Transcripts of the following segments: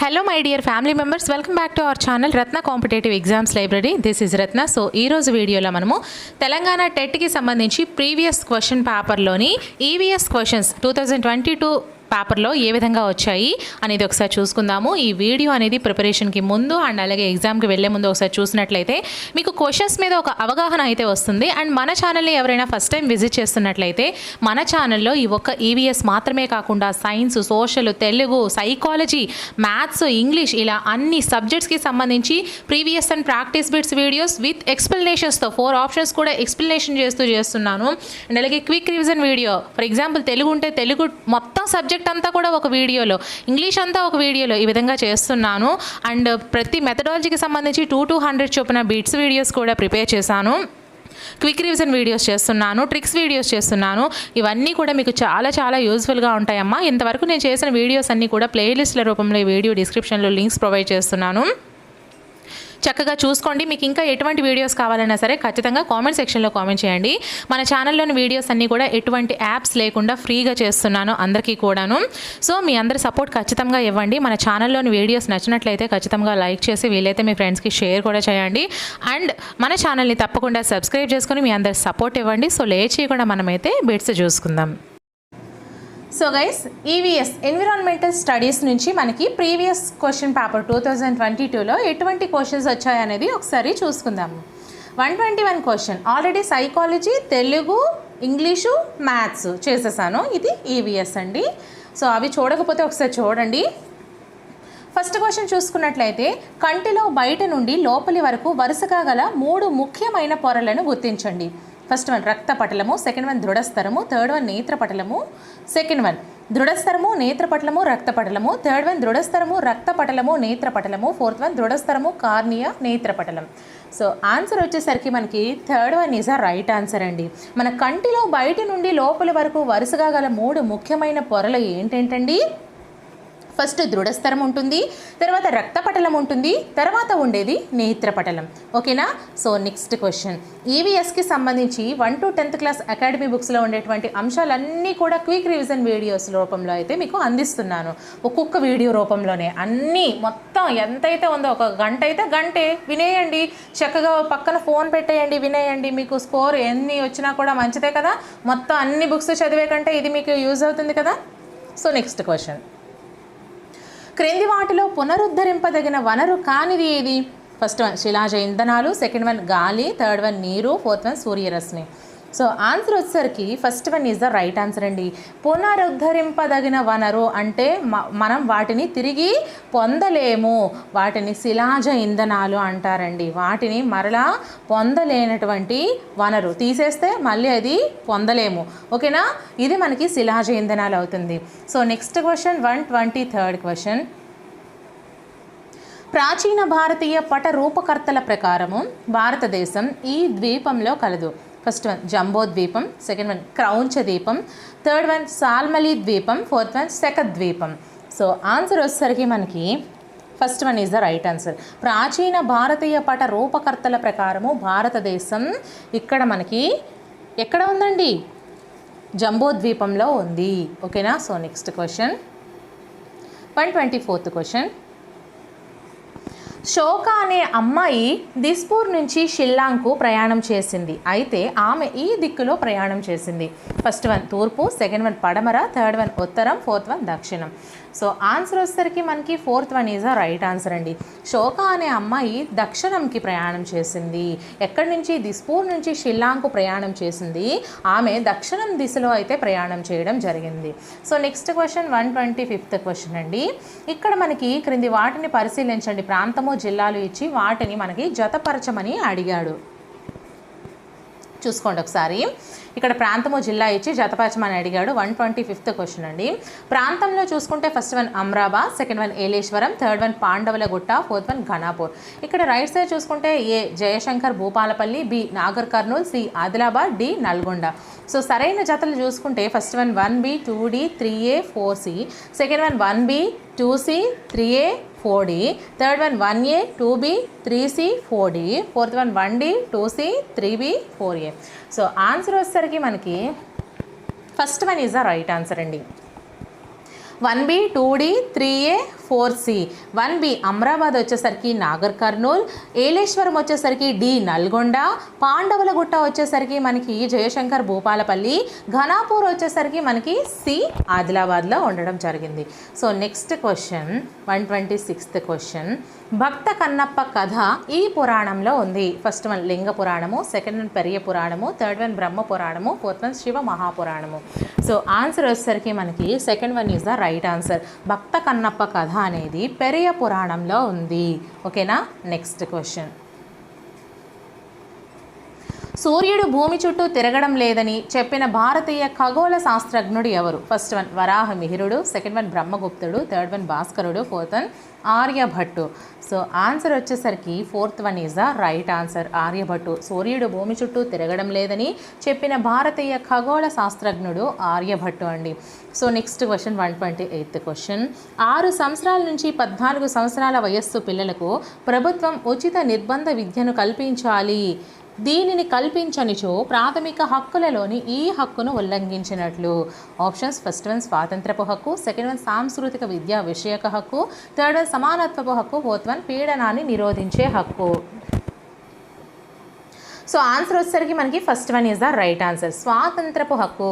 Hello my dear family members welcome back to our channel Ratna competitive exams library this is Ratna so ఈ రోజు వీడియోలో మనము తెలంగాణ టెట్కి సంబంధించి previous question పేపర్లోని EVS questions two thousand twenty two పేపర్లో ఏ విధంగా వచ్చాయి అనేది ఒకసారి చూసుకుందాము. ఈ వీడియో అనేది ప్రిపరేషన్కి ముందు అండ్ అలాగే ఎగ్జామ్కి వెళ్ళే ముందు ఒకసారి చూసినట్లయితే మీకు క్వశ్చన్స్ మీద ఒక అవగాహన అయితే వస్తుంది. అండ్ మన ఛానల్ని ఎవరైనా ఫస్ట్ టైం విజిట్ చేస్తున్నట్లయితే మన ఛానల్లో ఈ ఒక్క ఈవీఎస్ మాత్రమే కాకుండా science social Telugu psychology maths English ఇలా అన్ని సబ్జెక్ట్స్కి సంబంధించి previous and practice bits videos with ఎక్స్ప్లెనేషన్స్తో four options కూడా ఎక్స్ప్లెనేషన్ చేస్తూ చేస్తున్నాను. అండ్ అలాగే quick revision video. For example Telugu ఉంటే తెలుగు మొత్తం సబ్జెక్ట్ అంతా కూడా ఒక వీడియోలో ఇంగ్లీష్ అంతా ఒక వీడియోలో ఈ విధంగా చేస్తున్నాను. అండ్ ప్రతి మెథడాలజీకి సంబంధించి టూ టూ హండ్రెడ్ చొప్పున బీట్స్ వీడియోస్ కూడా ప్రిపేర్ చేశాను. క్విక్ రివిజన్ వీడియోస్ చేస్తున్నాను ట్రిక్స్ వీడియోస్ చేస్తున్నాను. ఇవన్నీ కూడా మీకు చాలా చాలా యూస్ఫుల్గా ఉంటాయమ్మా. ఇంతవరకు నేను చేసిన వీడియోస్ అన్నీ కూడా ప్లేలిస్ట్ల రూపంలో ఈ వీడియో డిస్క్రిప్షన్లో లింక్స్ ప్రొవైడ్ చేస్తున్నాను. చక్కగా చూసుకోండి. మీకు ఇంకా ఎటువంటి వీడియోస్ కావాలన్నా సరే ఖచ్చితంగా కామెంట్ సెక్షన్లో కామెంట్ చేయండి. మన ఛానల్లోని వీడియోస్ అన్నీ కూడా ఎటువంటి యాప్స్ లేకుండా ఫ్రీగా చేస్తున్నాను అందరికీ కూడాను. సో మీ అందరి సపోర్ట్ ఖచ్చితంగా ఇవ్వండి. మన ఛానల్లోని వీడియోస్ నచ్చినట్లయితే ఖచ్చితంగా లైక్ చేసి వీలైతే మీ ఫ్రెండ్స్కి షేర్ కూడా చేయండి. అండ్ మన ఛానల్ని తప్పకుండా సబ్స్క్రైబ్ చేసుకొని మీ అందరి సపోర్ట్ ఇవ్వండి. సో లేట్ చేయకుండా మనమైతే బిట్స్ చూసుకుందాం. So guys EVS environmental studies నుంచి మనకి previous question paper two thousand twenty టూలో ఎటువంటి క్వశ్చన్స్ వచ్చాయనేది ఒకసారి చూసుకుందాము one twenty one question. Already psychology Telugu English maths చేసేసాను. ఇది ఈవీఎస్ అండి. సో అవి చూడకపోతే ఒకసారి చూడండి. ఫస్ట్ క్వశ్చన్ చూసుకున్నట్లయితే కంటిలో బయట నుండి లోపలి వరకు వరుసగా గల మూడు ముఖ్యమైన పొరలను గుర్తించండి. ఫస్ట్ వన్ రక్త పటలము సెకండ్ వన్ దృఢస్థరము థర్డ్ వన్ నేత్రపటలము సెకండ్ వన్ దృఢస్థరము నేత్రపటలము రక్తపటలము థర్డ్ వన్ దృఢస్థరము రక్తపటలము నేత్రపటలము ఫోర్త్ వన్ దృఢస్థరము కార్నియా నేత్రపటలం సో ఆన్సర్ వచ్చేసరికి మనకి third one is a right answer అండి. మన కంటిలో బయట నుండి లోపల వరకు వరుసగా గల మూడు ముఖ్యమైన పొరలు ఏంటేంటండి? ఫస్ట్ దృఢస్థరం ఉంటుంది తర్వాత రక్తపటలం ఉంటుంది తర్వాత ఉండేది నేత్రపటలం. ఓకేనా? సో నెక్స్ట్ క్వశ్చన్ ఈవీఎస్కి సంబంధించి one to tenth class academy బుక్స్లో ఉండేటువంటి అంశాలన్నీ కూడా క్విక్ రివిజన్ వీడియోస్ రూపంలో అయితే మీకు అందిస్తున్నాను. ఒక్కొక్క వీడియో రూపంలోనే. అన్నీ మొత్తం ఎంతైతే ఉందో ఒక గంట అయితే గంటే. వినేయండి. చక్కగా పక్కన ఫోన్ పెట్టేయండి వినేయండి. మీకు స్కోర్ ఎన్ని వచ్చినా కూడా మంచిదే కదా. మొత్తం అన్ని బుక్స్ చదివే కంటే ఇది మీకు యూజ్ అవుతుంది కదా. సో నెక్స్ట్ క్వశ్చన్ క్రింది వాటిలో పునరుద్ధరింపదగిన వనరు కానిది ఏది? ఫస్ట్ వన్ శిలాజ ఇంధనాలు సెకండ్ వన్ గాలి థర్డ్ వన్ నీరు ఫోర్త్ వన్ సూర్యరశ్మి. సో ఆన్సర్ వచ్చేసరికి first one is the right answer అండి. పునరుద్ధరింపదగిన వనరు అంటే మ- మనం వాటిని తిరిగి పొందలేము. వాటిని శిలాజ ఇంధనాలు అంటారండి. వాటిని మరలా పొందలేనటువంటి వనరు. తీసేస్తే మళ్ళీ అది పొందలేము. ఓకేనా? ఇది మనకి శిలాజ ఇంధనాలు అవుతుంది. So next question one twenty third question ప్రాచీన భారతీయ పట రూపకర్తల ప్రకారము భారతదేశం ఈ ద్వీపంలో కలదు. ఫస్ట్ వన్ జంబో ద్వీపం సెకండ్ వన్ క్రౌంచ ద్వీపం థర్డ్ వన్ సాల్మలీ ద్వీపం ఫోర్త్ వన్ శక ద్వీపం సో ఆన్సర్ వచ్చేసరికి మనకి first one is the right answer ప్రాచీన భారతీయ పట రూపకర్తల ప్రకారము భారతదేశం ఇక్కడ మనకి ఎక్కడ ఉందండి? జంబో ద్వీపంలో ఉంది. ఓకేనా so next question one twenty fourth question Shoka అనే అమ్మాయి దిస్పూర్ నుంచి షిల్లాంగ్కు ప్రయాణం చేసింది. అయితే ఆమె ఈ దిక్కులో ప్రయాణం చేసింది. ఫస్ట్ వన్ తూర్పు సెకండ్ వన్ పడమర థర్డ్ వన్ ఉత్తరం ఫోర్త్ వన్ దక్షిణం. సో ఆన్సర్ వచ్చేసరికి మనకి fourth one is a right answer అండి. శోక అనే అమ్మాయి దక్షిణంకి ప్రయాణం చేసింది. ఎక్కడి నుంచి? దిస్పూర్ నుంచి షిల్లాంగ్కు ప్రయాణం చేసింది. ఆమె దక్షిణం దిశలో అయితే ప్రయాణం చేయడం జరిగింది. So next question one twenty fifth question అండి. ఇక్కడ మనకి క్రింది వాటిని పరిశీలించండి. ప్రాంతము జిల్లాలు ఇచ్చి వాటిని మనకి జతపరచమని అడిగాడు. చూసుకోండి ఒకసారి. ఇక్కడ ప్రాంతము జిల్లా ఇచ్చి జతపరచమని అడిగాడు. వన్ ట్వంటీ ఫిఫ్త్ క్వశ్చన్ అండి. ప్రాంతంలో చూసుకుంటే first one Amrabad second one Eleshwaram third one Pandavulagutta fourth one Ghanpur. ఇక్కడ రైట్ సైడ్ చూసుకుంటే A Jayashankar Bhupalpally B Nagar Kurnool C Adilabad D Nalgonda. So సరైన జతలు చూసుకుంటే first one one B two D three A four C. Second one one B two C three A four D third one one A two B three C four D fourth one one D two C three B four A so answer వచ్చేసరికి మనకి first one is the right answer అండి. One B two D three A four C. One B Amrabad వచ్చేసరికి నాగర్ కర్నూల్ ఏలేశ్వరం వచ్చేసరికి D Nalgonda పాండవుల గుట్ట వచ్చేసరికి మనకి జయశంకర్ భూపాలపల్లి ఘనాపూర్ వచ్చేసరికి మనకి సి ఆదిలాబాద్లో ఉండడం జరిగింది. So next question one twenty sixth question. Bhakta Kannappa కథ ఈ పురాణంలో ఉంది. ఫస్ట్ వన్ లింగ పురాణము సెకండ్ వన్ పెరియ పురాణము థర్డ్ వన్ బ్రహ్మ పురాణము ఫోర్త్ వన్ శివ మహాపురాణము. సో ఆన్సర్ వచ్చేసరికి మనకి second one is the right answer. Bhakta Kannappa కథ అనేది పెరియ పురాణంలో ఉంది. ఓకేనా? నెక్స్ట్ క్వశ్చన్ సూర్యుడు భూమి చుట్టూ తిరగడం లేదని చెప్పిన భారతీయ ఖగోళ శాస్త్రజ్ఞుడు ఎవరు? ఫస్ట్ వన్ వరాహ మిహిరుడు సెకండ్ వన్ బ్రహ్మగుప్తుడు third one భాస్కరుడు fourth one Aryabhata. So answer వచ్చేసరికి fourth one is the right answer Aryabhata సూర్యుడు భూమి చుట్టూ తిరగడం లేదని చెప్పిన భారతీయ ఖగోళ శాస్త్రజ్ఞుడు ఆర్యభట్టు అండి. So next question one twenty eighth question ఆరు సంవత్సరాల నుంచి పద్నాలుగు సంవత్సరాల వయస్సు పిల్లలకు ప్రభుత్వం ఉచిత నిర్బంధ విద్యను కల్పించాలి. దీనిని కల్పించనిచో ప్రాథమిక హక్కులలోని ఈ హక్కును ఉల్లంఘించినట్లు. ఆప్షన్స్ ఫస్ట్ వన్ స్వాతంత్రపు హక్కు సెకండ్ వన్ సాంస్కృతిక విద్యా విషయక హక్కు థర్డ్ వన్ సమానత్వపు హక్కు ఫోర్త్ వన్ పీడనాన్ని నిరోధించే హక్కు. సో ఆన్సర్ వచ్చేసరికి మనకి first one is the right answer స్వాతంత్రపు హక్కు.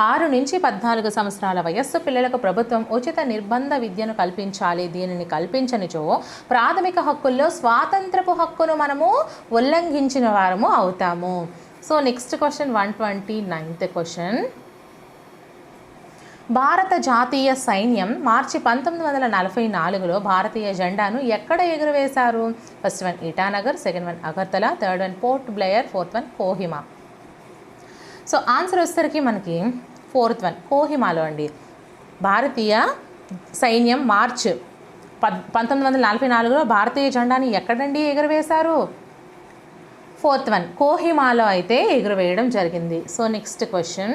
ఆరు నుంచి పద్నాలుగు సంవత్సరాల వయస్సు పిల్లలకు ప్రభుత్వం ఉచిత నిర్బంధ విద్యను కల్పించాలి. దీనిని కల్పించనిచో ప్రాథమిక హక్కుల్లో స్వాతంత్రపు హక్కును మనము ఉల్లంఘించిన వారము అవుతాము. So next question one twenty ninth question భారత జాతీయ సైన్యం మార్చి పంతొమ్మిది వందల నలభై నాలుగులో భారతీయ జెండాను ఎక్కడ ఎగురవేశారు? First one Itanagar second one Agartala third one Port Blair fourth one Kohima so answer వచ్చేసరికి మనకి ఫోర్త్ వన్ కోహిమాలో అండి. భారతీయ సైన్యం మార్చ్ పద్ పంతొమ్మిది వందల నలభై నాలుగులో భారతీయ జెండాని ఎక్కడండి ఎగురవేశారు? ఫోర్త్ వన్ కోహిమాలో అయితే ఎగురవేయడం జరిగింది. So next question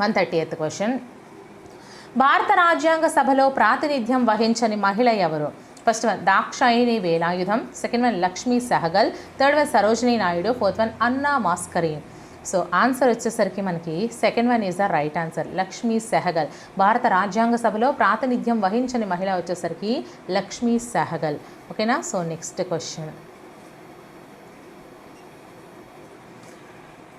one thirty eighth question. భారత రాజ్యాంగ సభలో ప్రాతినిధ్యం వహించని మహిళ ఎవరు? First one Dakshayani Velayudhan second one Lakshmi Sehgal third one Sarojini Naidu fourth one Anna Mascarene. So answer వచ్చేసరికి మనకి second one is the right answer Lakshmi Sehgal. భారత రాజ్యాంగ సభలో ప్రాతినిధ్యం వహించని మహిళ వచ్చేసరికి లక్ష్మీ సెహగల్. ఓకేనా? So next question.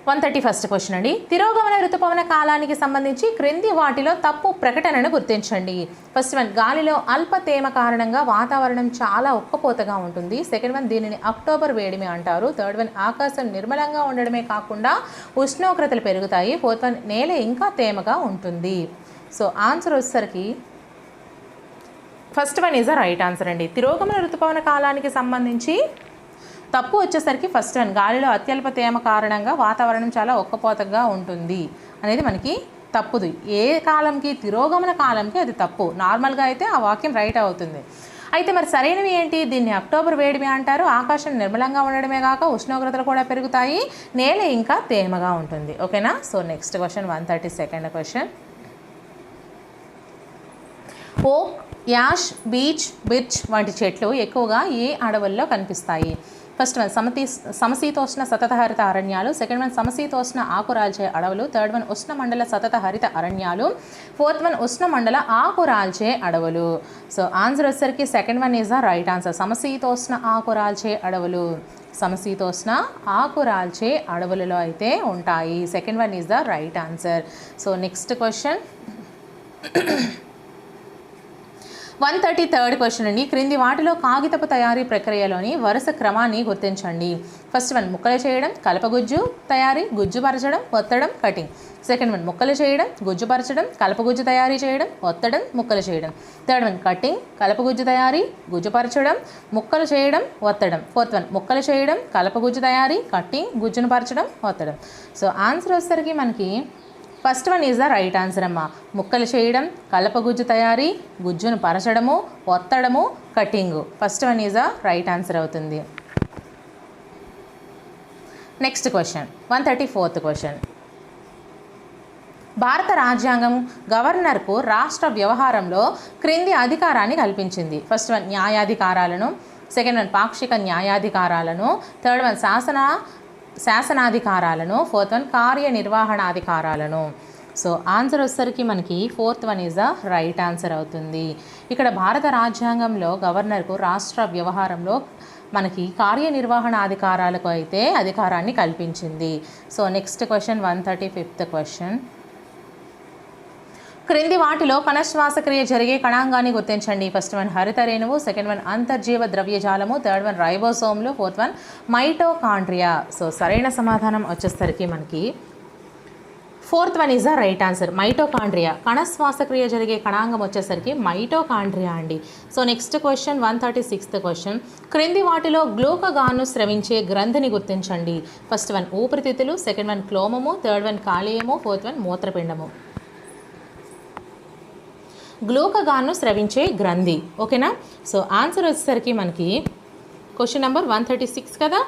One thirty first question అండి. తిరోగమన ఋతుపవన కాలానికి సంబంధించి క్రింది వాటిలో తప్పు ప్రకటనను గుర్తించండి. ఫస్ట్ వన్ గాలిలో అల్ప తేమ కారణంగా వాతావరణం చాలా ఉక్కపోతగా ఉంటుంది. సెకండ్ వన్ దీనిని అక్టోబర్ వేడిమి అంటారు. థర్డ్ వన్ ఆకాశం నిర్మలంగా ఉండడమే కాకుండా ఉష్ణోగ్రతలు పెరుగుతాయి. ఫోర్త్ వన్ నేల ఇంకా తేమగా ఉంటుంది. సో ఆన్సర్ వచ్చేసరికి first one is a right answer అండి. తిరోగమన ఋతుపవన కాలానికి సంబంధించి తప్పు వచ్చేసరికి ఫస్ట్ వన్ గాలిలో అత్యల్ప తేమ కారణంగా వాతావరణం చాలా ఒక్కపోతగా ఉంటుంది అనేది మనకి తప్పుది. ఏ కాలంకి తిరోగమన కాలంకి అది తప్పు. నార్మల్గా అయితే ఆ వాక్యం రైట్ అవుతుంది. అయితే మరి సరైనవి ఏంటి? దీన్ని అక్టోబర్ వేడిమి అంటారు. ఆకాశం నిర్మలంగా ఉండడమే కాక ఉష్ణోగ్రతలు కూడా పెరుగుతాయి. నేల ఇంకా తేమగా ఉంటుంది. ఓకేనా? So next question one thirty second question oak ash beech birch వంటి చెట్లు ఎక్కువగా ఏ అడవుల్లో కనిపిస్తాయి? ఫస్ట్ వన్ సమతీ సమశీతోష్ణ సతత హరిత అరణ్యాలు. సెకండ్ వన్ సమశీతోష్ణ ఆకురాల్చే అడవులు. థర్డ్ వన్ ఉష్ణ మండల సతత హరిత అరణ్యాలు. ఫోర్త్ వన్ ఉష్ణ మండల ఆకురాల్చే అడవులు. సో ఆన్సర్ వచ్చేసరికి second one is the right answer సమశీతోష్ణ ఆకురాల్చే అడవులు. సమశీతోష్ణ ఆకురాల్చే అడవులలో అయితే ఉంటాయి. Second one is the right answer so next question one thirty third question అండి. క్రింది వాటిలో కాగితపు తయారీ ప్రక్రియలోని వరుస క్రమాన్ని గుర్తించండి. ఫస్ట్ వన్ ముక్కలు చేయడం కలపగుజ్జు తయారీ గుజ్జుపరచడం ఒత్తడం కటింగ్. సెకండ్ వన్ ముక్కలు చేయడం గుజ్జుపరచడం కలపగుజ్జు తయారీ చేయడం ఒత్తడం ముక్కలు చేయడం. థర్డ్ వన్ కటింగ్ కలపగుజ్జు తయారీ గుజ్జుపరచడం ముక్కలు చేయడం ఒత్తడం. ఫోర్త్ వన్ ముక్కలు చేయడం కలపగుజ్జు తయారీ కటింగ్ గుజ్జును పరచడం ఒత్తడం. సో ఆన్సర్ వచ్చేసరికి మనకి first one is the right answer అమ్మ. ముక్కలు చేయడం కలపగుజ్జు తయారీ గుజ్జును పరచడము ఒత్తడము cutting first one is the right answer అవుతుంది. Next question one thirty fourth question భారత రాజ్యాంగం గవర్నర్కు రాష్ట్ర వ్యవహారంలో క్రింది అధికారాన్ని కల్పించింది. ఫస్ట్ వన్ న్యాయాధికారాలను. సెకండ్ వన్ పాక్షిక న్యాయాధికారాలను. థర్డ్ వన్ శాసన శాసనాధికారాలను ఫోర్త్ వన్ కార్యనిర్వహణాధికారాలను. సో ఆన్సర్ వచ్చేసరికి మనకి fourth one is the right answer అవుతుంది. ఇక్కడ భారత రాజ్యాంగంలో గవర్నర్కు రాష్ట్ర వ్యవహారంలో మనకి కార్యనిర్వహణ అధికారాలకు అయితే అధికారాన్ని కల్పించింది. So next question one thirty fifth question. క్రింది వాటిలో కణశ్వాసక్రియ జరిగే కణాంగాన్ని గుర్తించండి. ఫస్ట్ వన్ హరిత రేణువు సెకండ్ వన్ అంతర్జీవ ద్రవ్యజాలము థర్డ్ వన్ రైబోసోమ్లు ఫోర్త్ వన్ మైటోకాండ్రియా. సో సరైన సమాధానం వచ్చేసరికి మనకి fourth one is the right answer. Mitochondria. కణ శ్వాసక్రియ జరిగే కణాంగం వచ్చేసరికి మైటోకాండ్రియా అండి. So next question one thirty sixth question. క్రింది వాటిలో గ్లూకగాను స్రవించే గ్రంథిని గుర్తించండి. ఫస్ట్ వన్ ఊపిరితిత్తులు సెకండ్ వన్ క్లోమము థర్డ్ వన్ కాలేయము ఫోర్త్ వన్ మూత్రపిండము. గ్లూకగాన్ను స్రవించే గ్రంథి. ఓకేనా? సో ఆన్సర్ వచ్చేసరికి మనకి question number one thirty six కదా?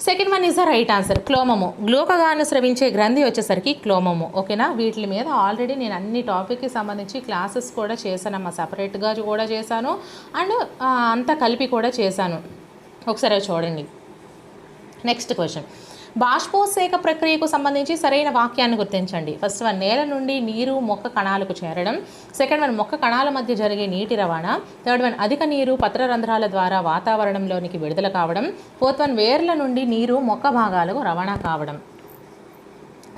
Second one is the right answer. క్లోమము. గ్లూకగాను స్రవించే గ్రంథి వచ్చేసరికి క్లోమము. ఓకేనా? వీటి మీద ఆల్రెడీ నేను అన్ని టాపిక్కి సంబంధించి క్లాసెస్ కూడా చేశానమ్మా. సపరేట్గా కూడా చేశాను. అండ్ అంతా కలిపి కూడా చేశాను. ఒకసారి చూడండి. Next question. బాష్పోత్సేక ప్రక్రియకు సంబంధించి సరైన వాక్యాన్ని గుర్తించండి. ఫస్ట్ వన్ నేల నుండి నీరు మొక్క కణాలకు చేరడం. సెకండ్ వన్ మొక్క కణాల మధ్య జరిగే నీటి రవాణా. థర్డ్ వన్ అధిక నీరు పత్ర రంధ్రాల ద్వారా వాతావరణంలోనికి విడుదల కావడం. ఫోర్త్ వన్ వేర్ల నుండి నీరు మొక్క భాగాలకు రవాణా కావడం.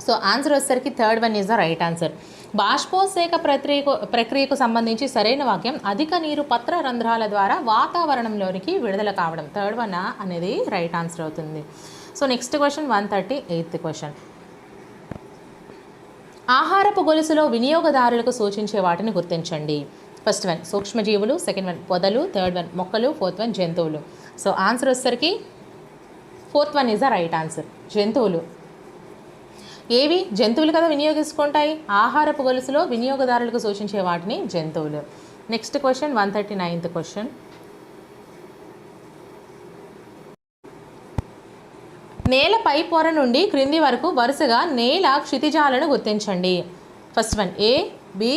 సో ఆన్సర్ వచ్చేసరికి third one is the right answer బాష్పోత్సేక ప్రక్రియకు ప్రక్రియకు సంబంధించి సరైన వాక్యం అధిక నీరు పత్ర రంధ్రాల ద్వారా వాతావరణంలోనికి విడుదల కావడం. థర్డ్ వన్ అనేది రైట్ ఆన్సర్ అవుతుంది. So next question one thirty eighth question. ఆహారపు గొలుసులో వినియోగదారులకు సూచించే వాటిని గుర్తించండి. ఫస్ట్ వన్ సూక్ష్మజీవులు సెకండ్ వన్ పొదలు థర్డ్ వన్ మొక్కలు ఫోర్త్ వన్ జంతువులు. సో ఆన్సర్ వచ్చేసరికి fourth one is the right answer జంతువులు. ఏవి? జంతువులు కదా వినియోగించుకుంటాయి ఆహారపు గొలుసులో వినియోగదారులకు సూచించే వాటిని జంతువులు. Next question one thirty ninth question నేల పై పొర నుండి క్రింది వరకు వరుసగా నేల క్షితిజాలను గుర్తించండి. First one A B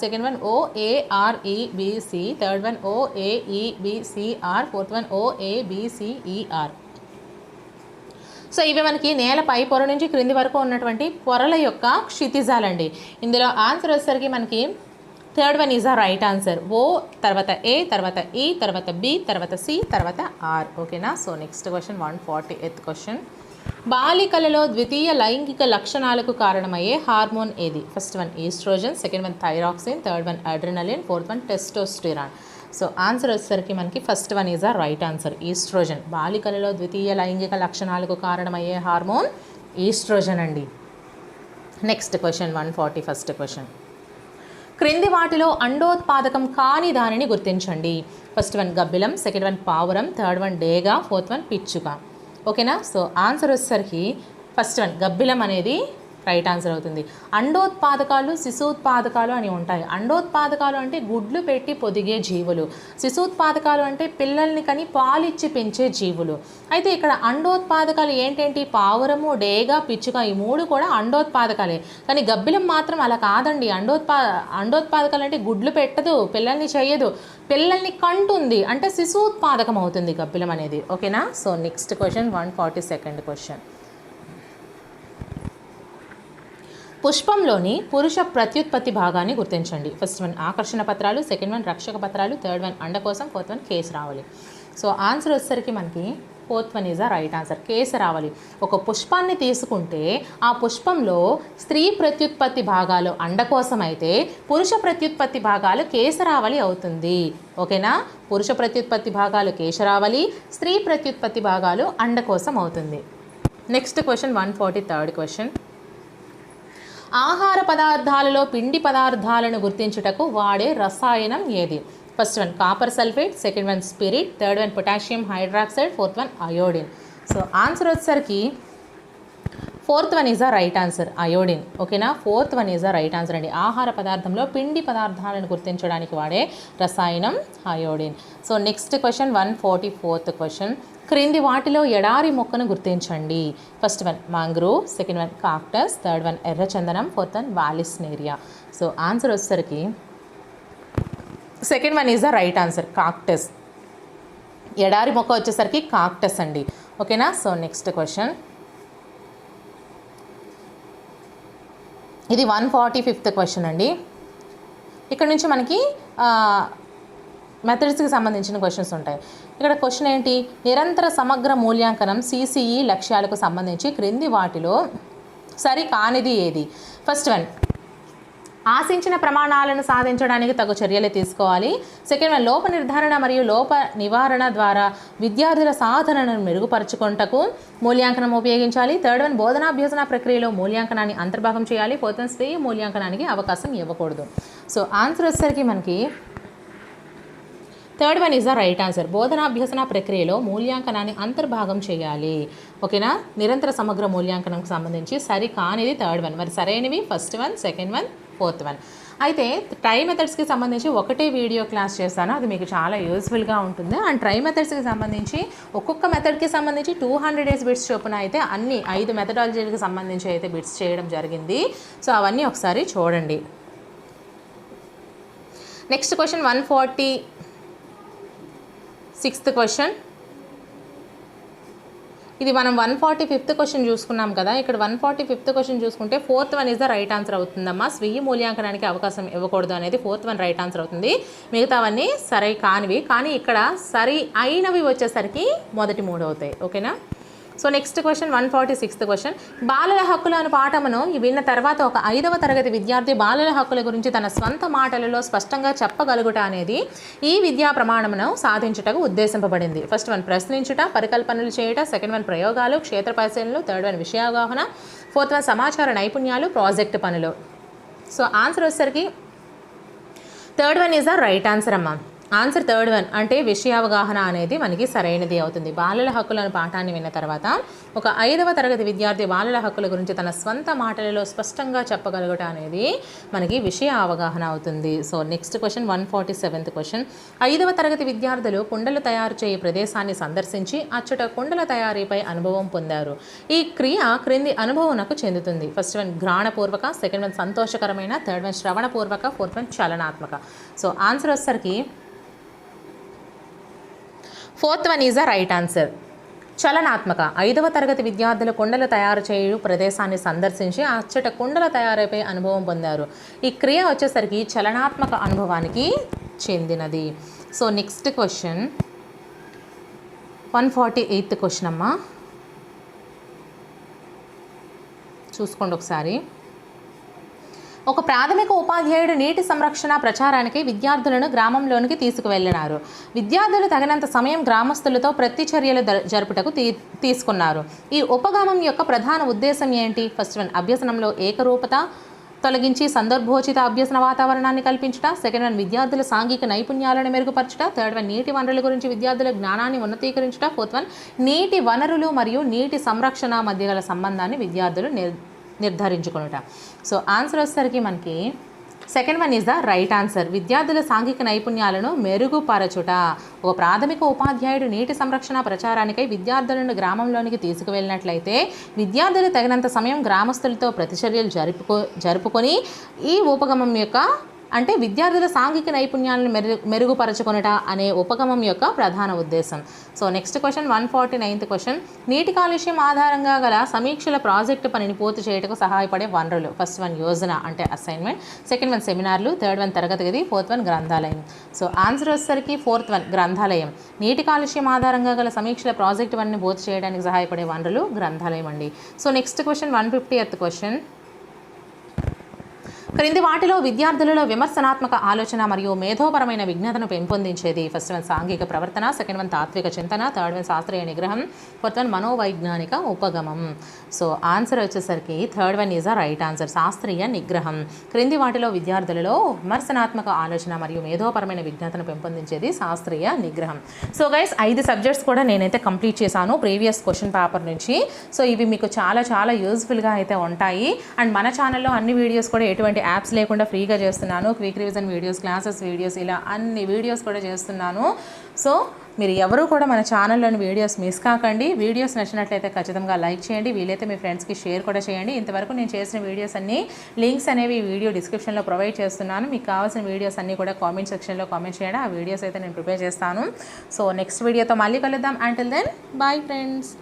second one O A R E third one O A fourth one O so ఇవి మనకి నేల పై పొర నుంచి క్రింది వరకు ఉన్నటువంటి పొరల యొక్క క్షితిజాలండి. ఇందులో ఆన్సర్ వచ్చేసరికి మనకి third one is the right answer O తర్వాత ఏ తర్వాత ఈ తర్వాత బి తర్వాత సి తర్వాత ఆర్ ఓకేనా so next question one forty eighth question బాలికలలో ద్వితీయ లైంగిక లక్షణాలకు కారణమయ్యే హార్మోన్ ఏది? First one estrogen second one thyroxine third one adrenaline fourth one testosterone so answer వచ్చేసరికి మనకి first one is the right answer estrogen బాలికలలో ద్వితీయ లైంగిక లక్షణాలకు కారణమయ్యే హార్మోన్ ఈస్ట్రోజన్ అండి. Next question one forty first question క్రింది వాటిలో అండోత్పాదకం కాని దానిని గుర్తించండి. ఫస్ట్ వన్ గబ్బిలం సెకండ్ వన్ పావురం థర్డ్ వన్ డేగా ఫోర్త్ వన్ పిచ్చుక. ఓకేనా సో ఆన్సర్ వచ్చేసరికి ఫస్ట్ వన్ గబ్బిలం అనేది రైట్ ఆన్సర్ అవుతుంది. అండోత్పాదకాలు శిశుత్పాదకాలు అని ఉంటాయి. అండోత్పాదకాలు అంటే గుడ్లు పెట్టి పొదిగే జీవులు. శిశుత్పాదకాలు అంటే పిల్లల్ని కని పాలిచ్చి పెంచే జీవులు. అయితే ఇక్కడ అండోత్పాదకాలు ఏంటంటే? పావురము డేగా పిచ్చుక ఈ మూడు కూడా అండోత్పాదకాలే. కానీ గబ్బిలం మాత్రం అలా కాదండి. అండోత్పా అండోత్పాదకాలు అంటే గుడ్లు పెట్టదు పిల్లల్ని చేయదు. పిల్లల్ని కంటుంది. అంటే శిశుత్పాదకం అవుతుంది గబ్బిలం అనేది. ఓకేనా? So next question one forty second question పుష్పంలోని పురుష ప్రత్యుత్పత్తి భాగాన్ని గుర్తించండి. ఫస్ట్ వన్ ఆకర్షణ పత్రాలు. సెకండ్ వన్ రక్షక పత్రాలు. థర్డ్ వన్ అండ కోసం. ఫోర్త్ వన్ కేసు రావాలి. సో ఆన్సర్ వచ్చేసరికి మనకి fourth one is a right answer case రావాలి. ఒక పుష్పాన్ని తీసుకుంటే ఆ పుష్పంలో స్త్రీ ప్రత్యుత్పత్తి భాగాలు అండ కోసం అయితే పురుష ప్రత్యుత్పత్తి భాగాలు కేసరావళి అవుతుంది. ఓకేనా? పురుష ప్రత్యుత్పత్తి భాగాలు కేశరావళి స్త్రీ ప్రత్యుత్పత్తి భాగాలు అండ కోసం అవుతుంది. Next question one forty third question ఆహార పదార్థాలలో పిండి పదార్థాలను గుర్తించుటకు వాడే రసాయనం ఏది? First one copper sulphate second one spirit third one potassium hydroxide fourth one iodine so answer వచ్చేసరికి fourth one is the right answer iodine. ఓకేనా? Fourth one is the right answer అండి. ఆహార పదార్థంలో పిండి పదార్థాలను గుర్తించడానికి వాడే రసాయనం iodine. So next question one forty fourth question. క్రింది వాటిలో ఎడారి మొక్కను గుర్తించండి. First one mangrove second one cactus. Third one ఎర్రచందనం fourth one vallisneria. So answer వచ్చేసరికి second one is the right answer cactus. ఎడారి మొక్క వచ్చేసరికి కాక్టస్ అండి. ఓకేనా? So next question. ఇది వన్ ఫార్టీ ఫిఫ్త్ క్వశ్చన్ అండి. ఇక్కడ నుంచి మనకి మెథడ్స్కి సంబంధించిన క్వశ్చన్స్ ఉంటాయి. ఇక్కడ క్వశ్చన్ ఏంటి? నిరంతర సమగ్ర మూల్యాంకనం సిసిఈ లక్ష్యాలకు సంబంధించి క్రింది వాటిలో సరి కానిది ఏది? ఫస్ట్ వన్ ఆశించిన ప్రమాణాలను సాధించడానికి తగు చర్యలు తీసుకోవాలి. సెకండ్ వన్ లోప నిర్ధారణ మరియు లోప నివారణ ద్వారా విద్యార్థుల సాధనను మెరుగుపరచుకుంటకు మూల్యాంకనం ఉపయోగించాలి. థర్డ్ వన్ బోధనాభ్యసన ప్రక్రియలో మూల్యాంకనాన్ని అంతర్భాగం చేయాలి. ఫోర్త్ వన్ స్వీయ మూల్యాంకనానికి అవకాశం ఇవ్వకూడదు. సో ఆన్సర్ వచ్చేసరికి మనకి third one is the right answer. బోధనాభ్యసన ప్రక్రియలో మూల్యాంకనాన్ని అంతర్భాగం చేయాలి. ఓకేనా? నిరంతర సమగ్ర మూల్యాంకనంకి సంబంధించి సరి కానిది థర్డ్ వన్. మరి సరైనవి? First one second one fourth one అయితే ట్రై మెథడ్స్కి సంబంధించి ఒకటే వీడియో క్లాస్ చేస్తాను అది మీకు చాలా యూస్ఫుల్గా ఉంటుంది. అండ్ ట్రై మెథడ్స్కి సంబంధించి ఒక్కొక్క మెథడ్కి సంబంధించి టూ హండ్రెడ్ డేస్ బిట్స్ చొప్పున అయితే అన్ని ఐదు మెథడాలజీలకు సంబంధించి అయితే బిట్స్ చేయడం జరిగింది. సో అవన్నీ ఒకసారి చూడండి. Next question one forty sixth question ఇది మనం వన్ ఫార్టీ ఫిఫ్త్ క్వశ్చన్ చూసుకున్నాం కదా. ఇక్కడ వన్ ఫార్టీ ఫిఫ్త్ క్వశ్చన్ చూసుకుంటే fourth one is the right answer అవుతుందమ్మా. స్వీయ మూల్యాంకనానికి అవకాశం ఇవ్వకూడదు అనేది ఫోర్త్ వన్ రైట్ ఆన్సర్ అవుతుంది. మిగతావన్నీ సరే కానివి కానీ ఇక్కడ సరి అయినవి వచ్చేసరికి మొదటి మూడు అవుతాయి. ఓకేనా? So next question one forty sixth question బాలల హక్కులు అనే పాఠమును విన్న తర్వాత ఒక ఐదవ తరగతి విద్యార్థి బాలల హక్కుల గురించి తన స్వంత మాటలలో స్పష్టంగా చెప్పగలుగుట అనేది ఈ విద్యా ప్రమాణమును సాధించుటకు ఉద్దేశింపబడింది. ఫస్ట్ వన్ ప్రశ్నించుట పరికల్పనలు చేయుట. సెకండ్ వన్ ప్రయోగాలు క్షేత్ర పరిశీలనలు. థర్డ్ వన్ విషయావగాహన. ఫోర్త్ వన్ సమాచార నైపుణ్యాలు ప్రాజెక్ట్ పనులు. సో ఆన్సర్ వచ్చేసరికి third one is the right answer అమ్మా. ఆన్సర్ థర్డ్ వన్ అంటే విషయావగాహన అనేది మనకి సరైనది అవుతుంది. బాలల హక్కులను పాఠాన్ని విన్న తర్వాత ఒక ఐదవ తరగతి విద్యార్థి బాలల హక్కుల గురించి తన స్వంత మాటలలో స్పష్టంగా చెప్పగలగటం అనేది మనకి విషయ అవగాహన అవుతుంది. So next question one forty seventh question ఐదవ తరగతి విద్యార్థులు కుండలు తయారు చేయే ప్రదేశాన్ని సందర్శించి అచ్చట కుండల తయారీపై అనుభవం పొందారు. ఈ క్రియ క్రింది అనుభవంకు చెందుతుంది. ఫస్ట్ వన్ ఘ్రాణపూర్వక. సెకండ్ వన్ సంతోషకరమైన. థర్డ్ వన్ శ్రవణపూర్వక. ఫోర్త్ వన్ చలనాత్మక. సో ఆన్సర్ వచ్చేసరికి fourth one is the right answer చలనాత్మక. ఐదవ తరగతి విద్యార్థులు కుండలు తయారు చేయు ప్రదేశాన్ని సందర్శించి అచ్చట కుండల తయారీపై అనుభవం పొందారు. ఈ క్రియ వచ్చేసరికి చలనాత్మక అనుభవానికి చెందినది. So next question one forty eighth question అమ్మా. చూసుకోండి ఒకసారి. ఒక ప్రాథమిక ఉపాధ్యాయుడు నీటి సంరక్షణ ప్రచారానికి విద్యార్థులను గ్రామంలోనికి తీసుకువెళ్ళినారు విద్యార్థులు తగినంత సమయం గ్రామస్తులతో ప్రతి చర్యలు జరుపుటకు తీ తీసుకున్నారు. ఈ ఉపగమం యొక్క ప్రధాన ఉద్దేశం ఏంటి? ఫస్ట్ వన్ అభ్యసనంలో ఏకరూపత తొలగించి సందర్భోచిత అభ్యసన వాతావరణాన్ని కల్పించట సెకండ్ వన్ విద్యార్థుల సాంఘిక నైపుణ్యాలను మెరుగుపరచుట థర్డ్ వన్ నీటి వనరుల గురించి విద్యార్థుల జ్ఞానాన్ని ఉన్నతీకరించట ఫోర్త్ వన్ నీటి వనరులు మరియు నీటి సంరక్షణ మధ్య గల సంబంధాన్ని విద్యార్థులు నిర్ధారించుకొనుట. సో ఆన్సర్ వచ్చేసరికి మనకి second one is the right answer విద్యార్థుల సాంఘిక నైపుణ్యాలను మెరుగుపరచుట. ఒక ప్రాథమిక ఉపాధ్యాయుడు నీటి సంరక్షణ ప్రచారానికై విద్యార్థులను గ్రామంలోనికి తీసుకువెళ్ళినట్లయితే విద్యార్థులు తగినంత సమయం గ్రామస్తులతో ప్రతిచర్యలు జరుపుకో జరుపుకొని ఈ ఉపగమం యొక్క అంటే విద్యార్థుల సాంఘిక నైపుణ్యాలను మెరుగు మెరుగుపరచుకొనుట అనే ఉపగమం యొక్క ప్రధాన ఉద్దేశం. So next question one forty ninth question నీటి కాలుష్యం ఆధారంగా గల సమీక్షల ప్రాజెక్టు పనిని పూర్తి చేయటకు సహాయపడే వనరులు. ఫస్ట్ వన్ యోజన అంటే అసైన్మెంట్ సెకండ్ వన్ సెమినార్లు థర్డ్ వన్ తరగతి గది. ఫోర్త్ వన్ గ్రంథాలయం. సో ఆన్సర్ వచ్చేసరికి ఫోర్త్ వన్ గ్రంథాలయం. నీటి కాలుష్యం ఆధారంగా గల సమీక్షల ప్రాజెక్టు పనిని పూర్తి చేయడానికి సహాయపడే వనరులు గ్రంథాలయం అండి. So next question one fiftieth question క్రింది వాటిలో విద్యార్థులలో విమర్శనాత్మక ఆలోచన మరియు మేధోపరమైన విజ్ఞతను పెంపొందించేది. ఫస్ట్ వన్ సాంఘిక ప్రవర్తన సెకండ్ వన్ తాత్విక చింతన థర్డ్ వన్ శాస్త్రీయ నిగ్రహం ఫోర్త్ వన్ మనోవైజ్ఞానిక ఉపగమం. సో ఆన్సర్ వచ్చేసరికి third one is a right answer శాస్త్రీయ నిగ్రహం. క్రింది వాటిలో విద్యార్థులలో విమర్శనాత్మక ఆలోచన మరియు మేధోపరమైన విజ్ఞతను పెంపొందించేది శాస్త్రీయ నిగ్రహం. సో గైస్ ఐదు సబ్జెక్ట్స్ కూడా నేనైతే కంప్లీట్ చేశాను ప్రీవియస్ క్వశ్చన్ పేపర్ నుంచి. సో ఇవి మీకు చాలా చాలా యూస్ఫుల్గా అయితే ఉంటాయి. అండ్ మన ఛానల్లో అన్ని వీడియోస్ కూడా ఎటువంటి యాప్స్ లేకుండా ఫ్రీగా చేస్తున్నాను quick revision videos classes videos ఇలా అన్ని వీడియోస్ కూడా చేస్తున్నాను. సో మీరు ఎవరు కూడా మన ఛానల్లోని వీడియోస్ మిస్ కాకండి. వీడియోస్ నచ్చినట్లయితే ఖచ్చితంగా లైక్ చేయండి. వీలైతే మీ ఫ్రెండ్స్కి షేర్ కూడా చేయండి. ఇంతవరకు నేను చేసిన వీడియోస్ అన్ని లింక్స్ అనేవి వీడియో డిస్క్రిప్షన్లో ప్రొవైడ్ చేస్తున్నాను. మీకు కావాల్సిన వీడియోస్ అన్నీ కూడా కామెంట్ సెక్షన్లో కామెంట్ చేయండి. ఆ వీడియోస్ అయితే నేను ప్రిపేర్ చేస్తాను. సో నెక్స్ట్ వీడియోతో మళ్ళీ కలుద్దాం. Until then bye friends